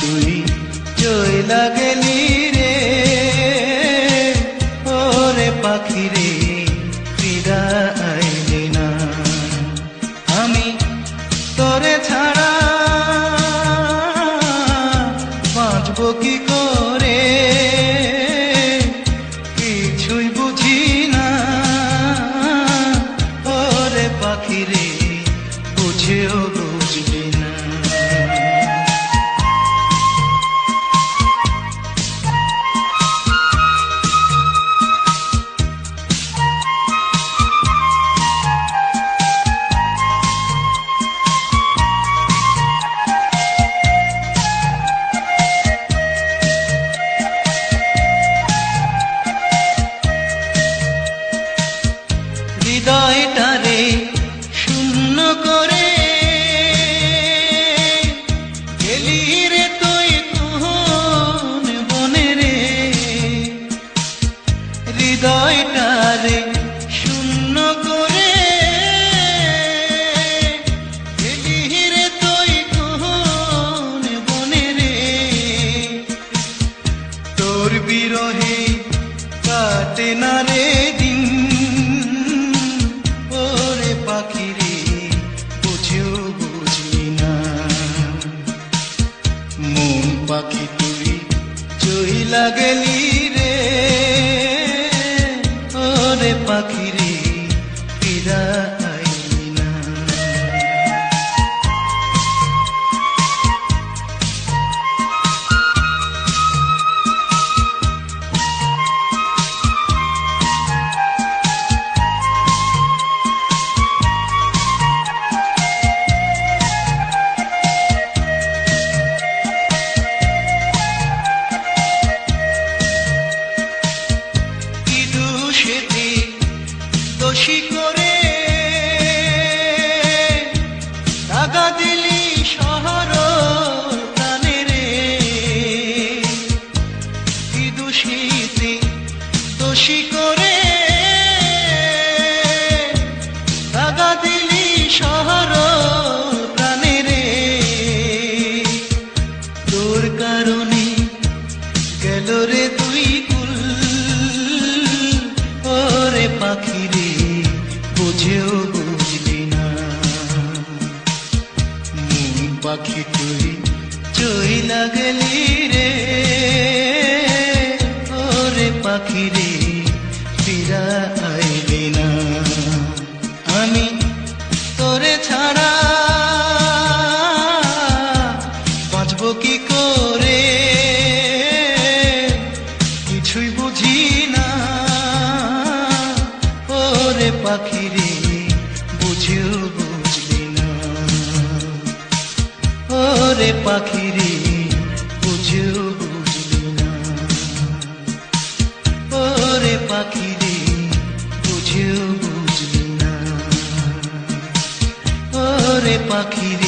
তুই চইলা গেলি রে। ওরে পাখি রে ফিরা আইলি না। আমি তোরে ছাড়া বাঁচব কি করে? কিছুই বুঝি না। ওরে পাখি রে বিরহে কাটে না রে দিন। ওরে পাখি রে, বুঝেও বুঝলি না। মন পাখি তুই চই গেলি she বুঝেও বুঝলি না পাখি তুই চইলা গেলি। বুঝেও, বুঝলি না। ওরে পাখি রে বুঝেও, বুঝলি না। ওরে পাখি রে বুঝেও, বুঝলি না। ওরে পাখি রে